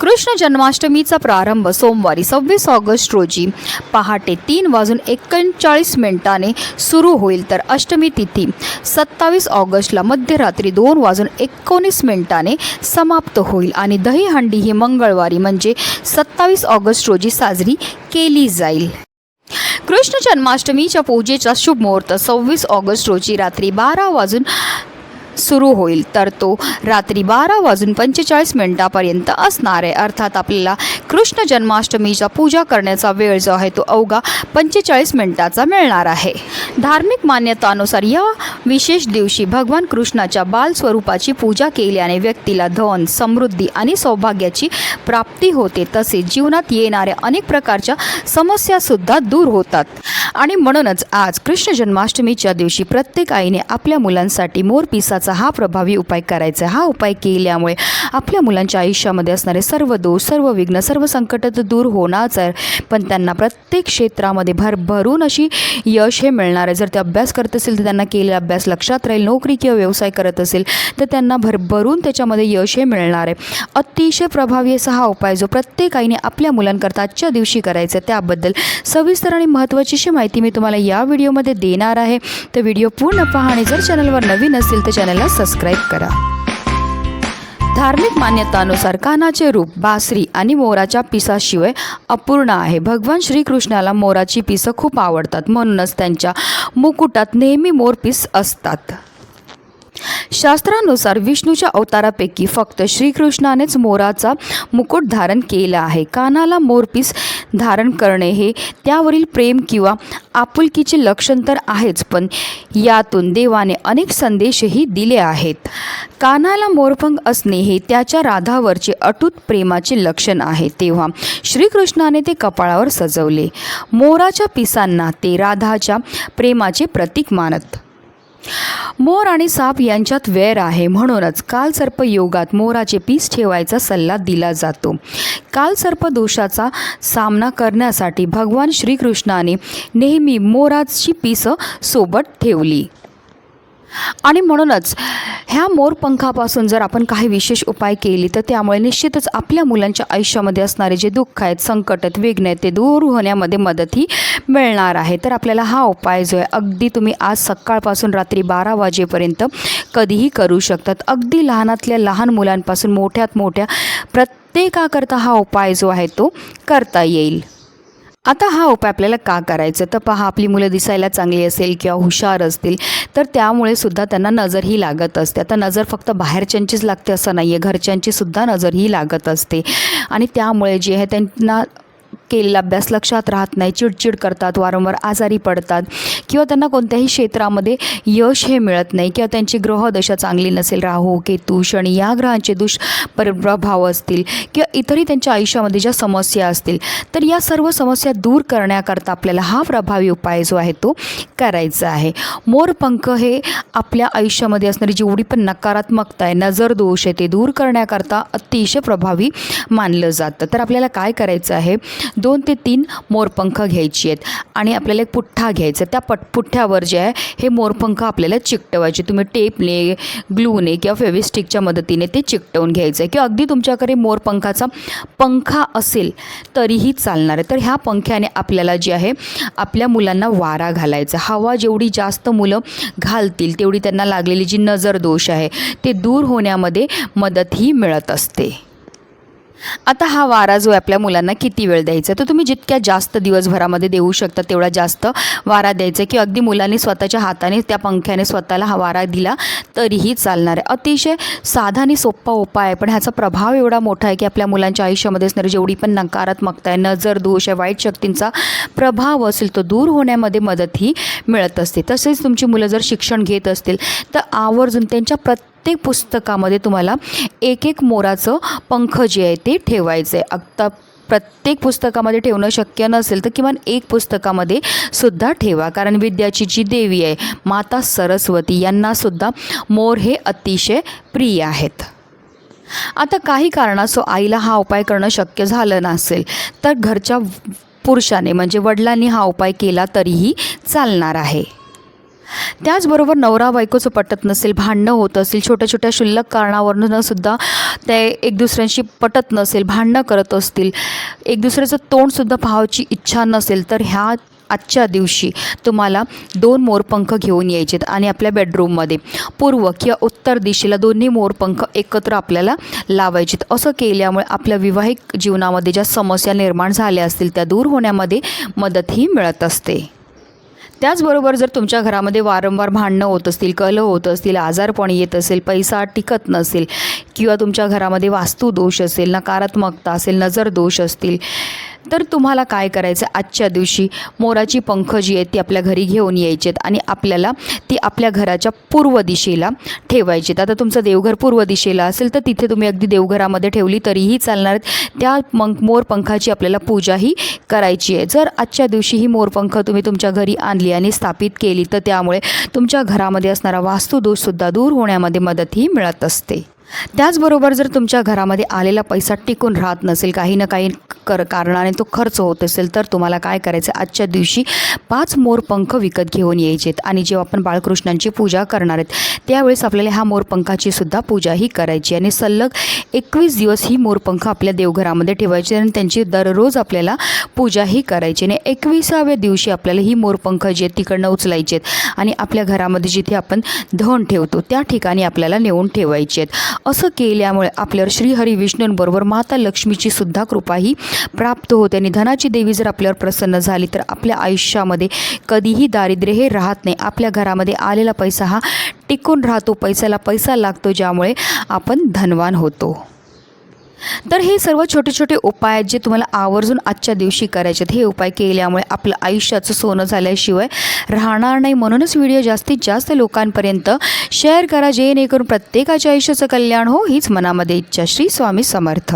कृष्ण जन्माष्टमीचा प्रारंभ सोमवारी सव्वीस ऑगस्ट रोजी. पहाटे तीन वाजून एकोणचाळीस मिनिटाने सुरू होईल तर अष्टमी तिथी. सत्तावीस ऑगस्टला मध्यरात्री दोन वाजून एकोणीस मिनिटाने समाप्त होईल आणि दहीहंडी ही मंगळवारी म्हणजे सत्तावीस ऑगस्ट रोजी साजरी केली जाईल. कृष्ण जन्माष्टमीच्या पूजेचा शुभ मुहूर्त सव्वीस ऑगस्ट रोजी रात्री बारा वाजून सुरू होईल. तर तो रात्री बारा वाजून पंचेचाळीस मिनिटापर्यंत असणार आहे. अर्थात आपल्याला कृष्ण जन्माष्टमीचा पूजा करण्याचा वेळ जो आहे तो अवघा पंचेचाळीस मिनिटाचा मिळणार आहे. धार्मिक मान्यतानुसार या विशेष दिवशी भगवान कृष्णाच्या बाल स्वरूपाची पूजा केल्याने व्यक्तीला धन समृद्धी आणि सौभाग्याची प्राप्ती होते. तसेच जीवनात येणाऱ्या अनेक प्रकारच्या समस्यासुद्धा दूर होतात. आणि म्हणूनच आज कृष्ण जन्माष्टमीच्या दिवशी प्रत्येक आईने आपल्या मुलांसाठी मोरपिसाचा हा प्रभावी उपाय करायचा. हा उपाय केल्यामुळे आपल्या मुलांच्या आयुष्यामध्ये असणारे सर्व दोष सर्व विघ्न सर्व संकट तर दूर होणारच आहे पण त्यांना प्रत्येक क्षेत्रामध्ये भरभरून अशी यश हे मिळणार आहे. जर ते अभ्यास करत असेल तर त्यांना केलेला अभ्यास लक्षात राहील नोकरी किंवा व्यवसाय करत असेल तर त्यांना भरभरून त्याच्यामध्ये यश हे मिळणार आहे. अतिशय प्रभावी असा हा उपाय जो प्रत्येक आईने आपल्या मुलांकरता आजच्या दिवशी करायचा आहे, त्याबद्दल सविस्तर आणि महत्त्वाची अशी माहिती मी तुम्हाला या व्हिडिओमध्ये देणार आहे. तर व्हिडिओ पूर्ण पहा आणि जर चॅनलवर नवीन असेल तर चॅनलला सबस्क्राईब करा. धार्मिक मान्यतानुसार कानाचे रूप बासरी आणि मोराच्या पिसाशिवाय अपूर्ण आहे. भगवान श्रीकृष्णाला मोराची पिसं खूप आवडतात. म्हणूनच त्यांच्या मुकुटात नेहमी मोरपीस असतात. शास्त्रानुसार विष्णूच्या अवतारापैकी फक्त श्रीकृष्णानेच मोराचा मुकुट धारण केला आहे. कानाला मोरपीस धारण करणे हे त्यावरील प्रेम किंवा आपुलकीचे लक्षण तर आहेच पण यातून देवाने अनेक संदेशही दिले आहेत. कानाला मोरपंग असणे हे त्याच्या राधावरचे अटूट प्रेमाचे लक्षण आहे तेव्हा श्रीकृष्णाने ते कपाळावर सजवले. मोराच्या पिसांना ते राधाच्या प्रेमाचे प्रतीक मानत. मोर आणि साप यांच्यात वेर आहे. म्हणूनच कालसर्प योगात मोराचे पीस ठेवायचा सल्ला दिला जातो. कालसर्प दोषाचा सामना करण्यासाठी भगवान श्रीकृष्णाने नेहमी मोराची पिसं सोबत ठेवली. आणि म्हणूनच ह्या मोरपंखापासून जर आपण काही विशेष उपाय केली तर त्यामुळे निश्चितच आपल्या मुलांच्या आयुष्यामध्ये असणारे जे दुःख आहेत संकट आहेत विघ्न आहेत ते दूर होण्यामध्ये मदतही मिळणार आहे. तर आपल्याला हा उपाय जो आहे अगदी तुम्ही आज सकाळपासून रात्री बारा वाजेपर्यंत कधीही करू शकतात. अगदी लहानातल्या लहान मुलांपासून मोठ्यात मोठ्या प्रत्येकाकरता हा उपाय जो आहे तो करता येईल. आता हा उपाय आपल्याला का करायचा? तर पहा आपली मुलं दिसायला चांगली असेल किंवा हुशार असतील तर त्यामुळे सुद्धा त्यांना नजर ही लागत असते. आता नजर फक्त बाहेरच्यांचीच लागते असं नाही आहे घरच्यांचीसुद्धा नजरही नजर ही लागत असते. आणि त्यामुळे जे आहे त्यांना केलेला अभ्यास लक्षात राहत नाही चिडचिड करतात वारंवार आजारी पडतात किंवा त्यांना कोणत्याही क्षेत्रामध्ये यश हे मिळत नाही किंवा त्यांची ग्रहदशा चांगली नसेल. राहू केतू शनी या ग्रहांचे दुष्प्रभाव असतील किंवा इतरही त्यांच्या आयुष्यामध्ये ज्या समस्या असतील तर या सर्व समस्या दूर करण्याकरता आपल्याला हा प्रभावी उपाय जो आहे तो करायचा आहे. मोरपंख हे आपल्या आयुष्यामध्ये असणारी जेवढी पण नकारात्मकता आहे नजर दोष आहे ते दूर करण्याकरता अतिशय प्रभावी मानलं जातं. तर आपल्याला काय करायचं आहे? दोन ते तीन मोरपंख घ्यायची आहेत. आणि आपल्याला एक पुठ्ठा घ्यायचा त्या पट पुठ्ठ्यावर जे आहे हे मोरपंख आपल्याला चिकटवायचे. तुम्ही टेपने ग्लूने किंवा फेविस्टिकच्या मदतीने ते चिकटवून घ्यायचं आहे. किंवा अगदी तुमच्याकडे मोरपंखाचा पंखा असेल तरीही चालणार आहे. तर ह्या पंख्याने आपल्याला जे आहे आपल्या मुलांना वारा घालायचा. हवा जेवढी जास्त मुलं घालतील तेवढी त्यांना लागलेली जी नजर दोष आहे ते दूर होण्यामध्ये मदतही मिळत असते. आता हा वारा जो आहे आपल्या मुलांना किती वेळ द्यायचा आहे? तर तुम्ही जितक्या जास्त दिवसभरामध्ये देऊ शकता तेवढा जास्त वारा द्यायचा आहे. की अगदी मुलांनी स्वतःच्या हाताने त्या पंख्याने स्वतःला हा वारा दिला तरीही चालणार आहे. अतिशय साधा आणि सोप्पा उपाय आहे. पण ह्याचा प्रभाव एवढा मोठा आहे की आपल्या मुलांच्या आयुष्यामध्ये असणारी जेवढी पण नकारात्मकता आहे नजर दोष आहे वाईट शक्तींचा प्रभाव असेल तो दूर होण्यामध्ये मदतही मिळत असते. तसेच तुमची मुलं जर शिक्षण घेत असतील तर आवर्जून त्यांच्या प्रत्येक प्रत्येक पुस्तकामध्ये तुम्हाला एक एक मोराचं पंख जे आहे ते ठेवायचं आहे आत्ता प्रत्येक पुस्तकामध्ये ठेवणं शक्य नसेल तर किमान एक पुस्तकामध्ये सुद्धा ठेवा. कारण विद्याची जी देवी आहे माता सरस्वती यांनासुद्धा मोर हे अतिशय प्रिय आहेत. आता काही कारणास्तव आईला हा उपाय करणं शक्य झालं नसेल तर घरच्या पुरुषाने म्हणजे वडिलांनी हा उपाय केला तरीही चालणार आहे. त्याचबरोबर नवरा बायकोचं पटत नसेल भांडणं होत असेल छोट्या छोट्या शुल्लक कारणावरून सुद्धा ते एक दुसऱ्यांशी पटत नसेल भांडणं करत असतील एक दुसऱ्याचं तोंडसुद्धा पाहायची इच्छा नसेल तर ह्या आजच्या दिवशी तुम्हाला दोन मोरपंख घेऊन यायचेत आणि आपल्या बेडरूममध्ये पूर्व किंवा उत्तर दिशेला दोन्ही मोरपंख एकत्र आपल्याला लावायचेत. असं केल्यामुळे आपल्या विवाहिक जीवनामध्ये ज्या समस्या निर्माण झाल्या असतील त्या दूर होण्यामध्ये मदतही मिळत असते. त्याचबरोबर जर तुमच्या घरामध्ये वारंवार भांडणं होत असतील कलह होत असतील आजारपण येत असेल पैसा टिकत नसेल किंवा तुमच्या घरामध्ये वास्तुदोष असेल नकारात्मकता असेल नजर दोष असतील तर तुम्हाला काय करायचं? आजच्या दिवशी मोराची पंख जी आहेत ती आपल्या घरी घेऊन यायची आहेत आणि आपल्याला ती आपल्या घराच्या पूर्व दिशेला ठेवायची आहेत आता तुमचं देवघर पूर्व दिशेला असेल तर तिथे तुम्ही अगदी देवघरामध्ये ठेवली तरीही चालणार. आहेत त्या मग मोरपंखाची आपल्याला पूजाही करायची आहे. जर आजच्या दिवशी ही मोरपंख तुम्ही तुमच्या घरी आणली आणि स्थापित केली तर त्यामुळे तुमच्या घरामध्ये असणारा वास्तुदोषसुद्धा दूर होण्यामध्ये मदतही मिळत असते. त्याचबरोबर जर तुमच्या घरामध्ये आलेला पैसा टिकून राहत नसेल काही ना काही कर कारणाने तो खर्च होत असेल तर तुम्हाला काय करायचं? आजच्या दिवशी पाच मोरपंख विकत घेऊन यायचेत आणि जेव्हा आपण बाळकृष्णांची पूजा करणार आहेत त्यावेळेस आपल्याला ह्या मोरपंखाची सुद्धा पूजाही करायची आणि सलग एकवीस दिवस ही मोरपंख आपल्या देवघरामध्ये ठेवायची आणि त्यांची दररोज आपल्याला पूजाही करायची. आणि एकविसाव्या दिवशी आपल्याला ही मोरपंख जी आहेत तिकडनं उचलायचे आहेत आणि आपल्या घरामध्ये जिथे आपण धन ठेवतो त्या ठिकाणी आपल्याला नेऊन ठेवायची आहेत. असं केल्यामुळे आपल्यावर श्रीहरी विष्णूंबरोबर माता लक्ष्मीची सुद्धा कृपाही प्राप्त होते. आणि धनाची देवी जर आपल्यावर प्रसन्न झाली तर आपल्या आयुष्यामध्ये कधीही दारिद्र्य हे राहत नाही. आपल्या घरामध्ये आलेला पैसा हा टिकून राहतो. पैशाला पैसा लागतो ज्यामुळे आपण धनवान होतो. तर हे सर्व छोटे छोटे उपाय आहेत जे तुम्हाला आवर्जून आजच्या दिवशी करायचे आहेत हे उपाय केल्यामुळे आपलं आयुष्याचं सोनं झाल्याशिवाय राहणार नाही. म्हणूनच व्हिडिओ जास्तीत जास्त लोकांपर्यंत शेअर करा जेणेकरून प्रत्येकाच्या आयुष्याचं कल्याण हो हीच मनामध्ये इच्छा. श्री स्वामी समर्थ.